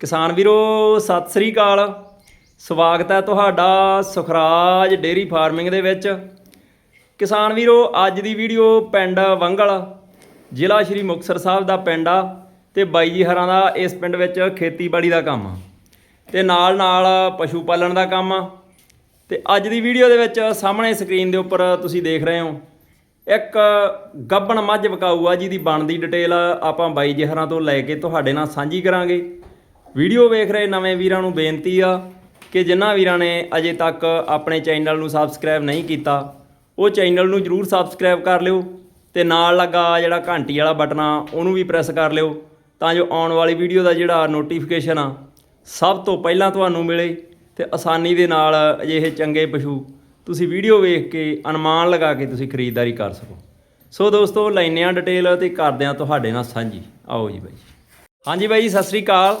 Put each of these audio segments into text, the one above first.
ਕਿਸਾਨ ਵੀਰੋ, ਸਤਿ ਸ੍ਰੀ ਅਕਾਲ। ਸਵਾਗਤ ਹੈ ਤੁਹਾਡਾ ਸੁਖਰਾਜ ਡੇਰੀ ਫਾਰਮਿੰਗ ਦੇ ਵਿੱਚ। ਕਿਸਾਨ ਵੀਰੋ, ਅੱਜ ਦੀ ਵੀਡੀਓ ਪਿੰਡ ਵੰਗਲ, ਜ਼ਿਲ੍ਹਾ ਸ਼੍ਰੀ ਮੁਕਤਸਰ ਸਾਹਿਬ ਦਾ ਪਿੰਡ ਆ ਤੇ ਬਾਈ ਜੀ ਹਰਾਂ ਦਾ ਇਸ ਪਿੰਡ ਵਿੱਚ ਖੇਤੀਬਾੜੀ ਦਾ ਕੰਮ ਆ ਤੇ ਨਾਲ ਨਾਲ ਪਸ਼ੂ ਪਾਲਣ ਦਾ ਕੰਮ ਆ। ਤੇ ਅੱਜ ਦੀ ਵੀਡੀਓ ਦੇ ਵਿੱਚ ਸਾਹਮਣੇ ਸਕਰੀਨ ਦੇ ਉੱਪਰ ਤੁਸੀਂ ਦੇਖ ਰਹੇ ਹੋ, ਇੱਕ ਗੱਬਣ ਮੱਝ ਵਿਕਾਊ ਆ ਜਿਹਦੀ ਬਣਦੀ ਡਿਟੇਲ ਆਪਾਂ ਬਾਈ ਜਿਹਰਾਂ ਤੋਂ ਲੈ ਕੇ ਤੁਹਾਡੇ ਨਾਲ ਸਾਂਝੀ ਕਰਾਂਗੇ। ਵੀਡੀਓ ਵੇਖ ਰਹੇ ਨਵੇਂ ਵੀਰਾਂ ਨੂੰ ਬੇਨਤੀ ਆ ਕਿ ਜਿਨ੍ਹਾਂ ਵੀਰਾਂ ਨੇ ਅਜੇ ਤੱਕ ਆਪਣੇ ਚੈਨਲ ਨੂੰ ਸਬਸਕ੍ਰਾਈਬ ਨਹੀਂ ਕੀਤਾ ਉਹ ਚੈਨਲ ਨੂੰ ਜਰੂਰ ਸਬਸਕ੍ਰਾਈਬ ਕਰ ਲਿਓ ਤੇ ਨਾਲ ਲੱਗਾ ਜਿਹੜਾ ਘੰਟੀ ਵਾਲਾ ਬਟਨ ਆ ਉਹਨੂੰ ਵੀ ਪ੍ਰੈਸ ਕਰ ਲਿਓ ਤਾਂ ਜੋ ਆਉਣ ਵਾਲੀ ਵੀਡੀਓ ਦਾ ਜਿਹੜਾ ਨੋਟੀਫਿਕੇਸ਼ਨ ਆ ਸਭ ਤੋਂ ਪਹਿਲਾਂ ਤੁਹਾਨੂੰ ਮਿਲੇ ਤੇ ਆਸਾਨੀ ਦੇ ਨਾਲ ਅਜਿਹੇ ਚੰਗੇ ਪਸ਼ੂ ਤੁਸੀਂ ਵੀਡੀਓ ਵੇਖ ਕੇ ਅਨੁਮਾਨ ਲਗਾ ਕੇ ਤੁਸੀਂ ਖਰੀਦਦਾਰੀ ਕਰ ਸਕੋ। ਸੋ ਦੋਸਤੋ ਲੈਨੇ ਆ ਡਿਟੇਲ ਤੇ ਕਰਦੇ ਆ ਤੁਹਾਡੇ ਨਾਲ ਸਾਂਝੀ। ਆਓ ਜੀ ਬਾਈ। ਹਾਂਜੀ ਬਾਈ ਜੀ, ਸਤਿ ਸ੍ਰੀ ਅਕਾਲ।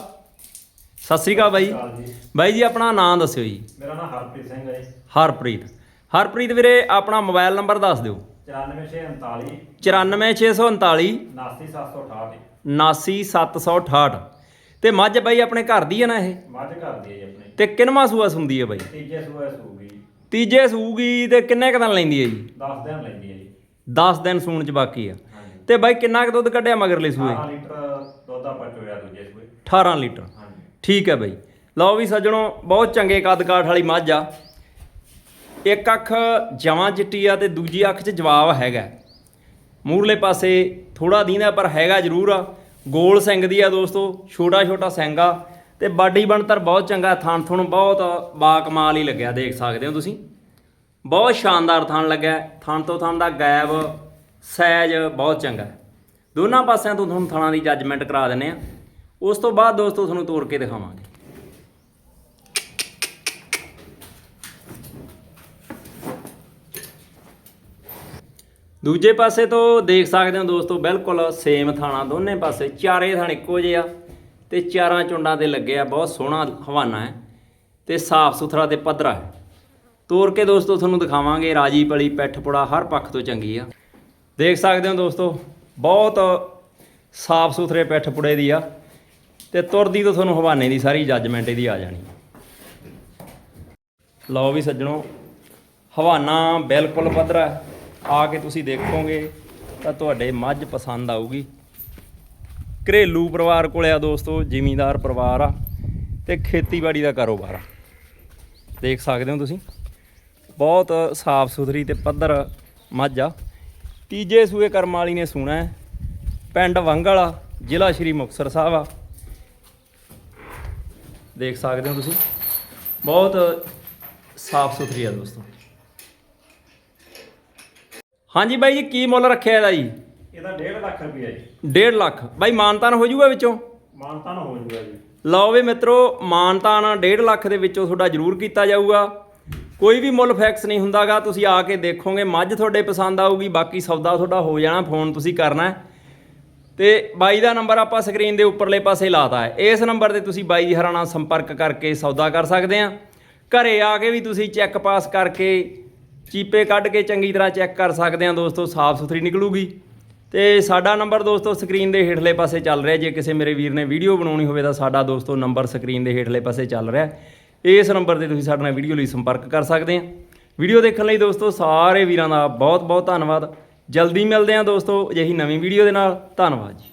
ਸਤਿ ਸ੍ਰੀ ਅਕਾਲ ਬਾਈ। ਬਾਈ ਜੀ ਆਪਣਾ ਨਾਮ ਦੱਸਿਓ ਜੀ। ਮੇਰਾ ਨਾਮ ਹਰਪ੍ਰੀਤ ਸਿੰਘ ਹੈ ਜੀ। ਹਰਪ੍ਰੀਤ। ਹਰਪ੍ਰੀਤ ਵੀਰੇ ਆਪਣਾ ਮੋਬਾਈਲ ਨੰਬਰ ਦੱਸ ਦਿਓ। 94639 94639 79768 79768 ਤੇ ਮੱਝ ਬਾਈ ਆਪਣੇ ਘਰ ਦੀ ਹੈ ਨਾ ਇਹ? ਮੱਝ ਘਰ ਦੀ ਹੈ ਜੀ ਆਪਣੇ। ਤੇ ਕਿੰਨਵਾਂ ਸੂਆ ਸੁੰਦੀ ਹੈ ਬਾਈ? ਤੀਜੇ ਸੂਏ ਸੂਗੀ। ਤੀਜੇ ਸੂਗੀ ਤੇ ਕਿੰਨੇ ਕੁ ਦਿਨ ਲੈਂਦੀ ਹੈ ਜੀ? 10 ਦਿਨ ਲੈਂਦੀ ਹੈ ਜੀ। 10 ਦਿਨ ਸੂਣ ਚ ਬਾਕੀ ਆ। ਤੇ ਬਾਈ ਕਿੰਨਾ ਕੁ ਦੁੱਧ ਕੱਢਿਆ ਮਗਰਲੇ ਸੂਏ? 18 ਲੀਟਰ ਦੁੱਧ ਆਪਾਂ ਚੋਇਆ ਦੂਜੇ ਸੂਏ। 18 ਲੀਟਰ। ਠੀਕ ਹੈ ਬਾਈ। ਲਓ ਵੀ ਸੱਜਣੋ, ਬਹੁਤ ਚੰਗੇ ਕੱਦ ਕਾਠ ਵਾਲੀ ਮੱਝ ਆ। ਇੱਕ ਅੱਖ ਜਵਾਂ ਚਿੱਟੀ ਆ ਤੇ ਦੂਜੀ ਅੱਖ 'ਚ ਜਵਾਬ ਹੈਗਾ। ਮੂਰਲੇ ਪਾਸੇ ਥੋੜਾ ਦੀਂਦਾ ਪਰ ਹੈਗਾ ਜ਼ਰੂਰ ਆ। ਗੋਲ ਸਿੰਘ ਦੀ ਆ ਦੋਸਤੋ ਛੋਟਾ ਛੋਟਾ ਸਿੰਘ ਆ। ਤੇ ਬਾਡੀ ਬਣਤਰ ਬਹੁਤ ਚੰਗਾ, ਥਣ ਥਣ ਬਹੁਤ ਬਾ ਕਮਾਲ ਹੀ ਲੱਗਿਆ, ਦੇਖ ਸਕਦੇ ਹੋ ਤੁਸੀਂ। ਬਹੁਤ ਸ਼ਾਨਦਾਰ ਥਣ ਲੱਗਿਆ, ਥਣ ਤੋਂ ਥਣ ਦਾ ਗੈਬ ਸਾਈਜ਼ ਬਹੁਤ ਚੰਗਾ। ਦੋਨਾਂ ਪਾਸਿਆਂ ਤੋਂ ਤੁਹਾਨੂੰ ਥਣਾਂ ਦੀ ਜੱਜਮੈਂਟ ਕਰਾ ਦਿੰਨੇ ਆ ਉਸ ਤੋਂ ਬਾਅਦ ਦੋਸਤੋ ਤੁਹਾਨੂੰ ਤੋੜ ਕੇ ਦਿਖਾਵਾਂਗੇ। ਦੂਜੇ ਪਾਸੇ ਤੋਂ ਦੇਖ ਸਕਦੇ ਹੋ ਦੋਸਤੋ, ਬਿਲਕੁਲ ਸੇਮ ਥਾਣਾ, ਦੋਨੇ ਪਾਸੇ ਚਾਰੇ ਥਾਣ ਇੱਕੋ ਜਿਹੇ ਆ ਤੇ ਚਾਰਾਂ ਚੁੰਡਾਂ ਤੇ ਲੱਗੇ ਆ, ਬਹੁਤ ਸੋਹਣਾ ਹਵਾਨਾ ਹੈ ਤੇ ਸਾਫ਼ ਸੁਥਰਾ ਤੇ ਪੱਧਰਾ ਹੈ। ਤੋੜ ਕੇ ਦੋਸਤੋ ਤੁਹਾਨੂੰ ਦਿਖਾਵਾਂਗੇ, ਰਾਜੀ ਪਲੀ, ਪਿੱਠ ਪੁੜਾ ਹਰ ਪੱਖ ਤੋਂ ਚੰਗੀ ਆ। ਦੇਖ ਸਕਦੇ ਹੋ ਦੋਸਤੋ, ਬਹੁਤ ਸਾਫ਼ ਸੁਥਰੇ ਪਿੱਠ ਪੁੜੇ ਦੀ ਆ। ਤੇ ਤੁਰਦੀ ਤੋਂ ਤੁਹਾਨੂੰ ਹਵਾਨੇ ਦੀ, ਸਾਰੀ ਜੱਜਮੈਂਟ ਇਹਦੀ ਆ ਜਾਣੀ। ਲਓ ਵੀ ਸੱਜਣੋ, ਹਵਾਨਾ ਬਿਲਕੁਲ ਪੱਧਰਾ ਆ ਕੇ ਤੁਸੀਂ ਦੇਖੋਗੇ, ਤਾਂ ਤੁਹਾਡੇ ਮੱਝ ਪਸੰਦ ਆਊਗੀ। ਘਰੇਲੂ ਪਰਿਵਾਰ ਕੋਲੇ ਆ ਦੋਸਤੋ, ਜ਼ਿਮੀਂਦਾਰ ਪਰਿਵਾਰ ਆ ਤੇ ਖੇਤੀਬਾੜੀ ਦਾ ਕਾਰੋਬਾਰ ਆ। ਦੇਖ ਸਕਦੇ ਹੋ ਤੁਸੀਂ, ਬਹੁਤ ਸਾਫ਼ ਸੁਥਰੀ ਤੇ ਪੱਧਰ ਮੱਝ ਆ। ਤੀਜੇ ਸੂਏ ਕਰਮ ਵਾਲੀ ਨੇ ਸੁਣਾ ਪਿੰਡ ਵੰਗਲ ਆ, ਜ਼ਿਲ੍ਹਾ ਸ਼੍ਰੀ ਮੁਕਤਸਰ ਸਾਹਿਬ ਆ। ਦੇਖ ਸਕਦੇ ਹੋ ਤੁਸੀਂ। ਬਹੁਤ ਸਾਫ਼ ਸੁਥਰੀ ਆ ਦੋਸਤੋ। ਹਾਂਜੀ ਬਾਈ ਜੀ ਕੀ ਮੁੱਲ ਰੱਖਿਆ ਇਹਦਾ ਜੀ? ਇਹਦਾ 1.5 ਲੱਖ ਰੁਪਇਆ ਜੀ। 1.5 ਲੱਖ। ਬਾਈ ਮਾਨਤਾਨ ਹੋ ਜਾਊਗਾ ਵਿੱਚੋਂ? ਮਾਨਤਾ ਨਾ ਹੋ ਜੂਗਾ ਜੀ। ਲਓ ਵੀ ਮਿੱਤਰੋ ਮਾਨਤਾਨ 1.5 ਲੱਖ ਦੇ ਵਿੱਚੋਂ ਤੁਹਾਡਾ ਜ਼ਰੂਰ ਕੀਤਾ ਜਾਊਗਾ। ਕੋਈ ਵੀ ਮੁੱਲ ਫੈਕਸ ਨਹੀਂ ਹੁੰਦਾਗਾ ਤੁਸੀਂ ਆ ਕੇ ਦੇਖੋਗੇ ਮੱਝ ਤੁਹਾਡੇ ਪਸੰਦ ਆਊਗੀ ਬਾਕੀ ਸੌਦਾ ਤੁਹਾਡਾ ਹੋ ਜਾਣਾ ਫੋਨ ਤੁਸੀਂ ਕਰਨਾ ਹੈ। ਤੇ ਬਾਈ ਦਾ ਨੰਬਰ ਆਪਾਂ ਸਕਰੀਨ ਦੇ ਉੱਪਰਲੇ ਪਾਸੇ ਲਾਤਾ ਹੈ। ਇਸ ਨੰਬਰ ਤੇ ਤੁਸੀਂ ਬਾਈ ਦੀ ਹਰਾਂ ਨਾਲ ਸੰਪਰਕ ਕਰਕੇ ਸੌਦਾ ਕਰ ਸਕਦੇ ਆ। ਘਰੇ ਆ ਕੇ ਵੀ ਤੁਸੀਂ ਚੈੱਕ ਪਾਸ ਕਰਕੇ ਚੀਪੇ ਕੱਢ ਕੇ ਚੰਗੀ ਤਰ੍ਹਾਂ ਚੈੱਕ ਕਰ ਸਕਦੇ ਆ ਦੋਸਤੋ, ਸਾਫ਼ ਸੁਥਰੀ ਨਿਕਲੂਗੀ। ਤੇ ਸਾਡਾ ਨੰਬਰ ਦੋਸਤੋ ਸਕਰੀਨ ਦੇ ਹੇਠਲੇ ਪਾਸੇ ਚੱਲ ਰਿਹਾ। ਜੇ ਕਿਸੇ ਮੇਰੇ ਵੀਰ ਨੇ ਵੀਡੀਓ ਬਣਾਉਣੀ ਹੋਵੇ ਤਾਂ ਸਾਡਾ ਦੋਸਤੋ ਨੰਬਰ ਸਕਰੀਨ ਦੇ ਹੇਠਲੇ ਪਾਸੇ ਚੱਲ ਰਿਹਾ ਇਸ ਨੰਬਰ ਤੇ ਤੁਸੀਂ ਸਾਡੇ ਨਾਲ ਵੀਡੀਓ ਲਈ ਸੰਪਰਕ ਕਰ ਸਕਦੇ ਆ। ਵੀਡੀਓ ਦੇਖਣ ਲਈ ਦੋਸਤੋ ਸਾਰੇ ਵੀਰਾਂ ਦਾ ਬਹੁਤ ਬਹੁਤ ਧੰਨਵਾਦ। ਜਲਦੀ ਮਿਲਦੇ ਹਾਂ ਦੋਸਤੋ ਅਜਿਹੀ ਨਵੀਂ ਵੀਡੀਓ ਦੇ ਨਾਲ। ਧੰਨਵਾਦ ਜੀ।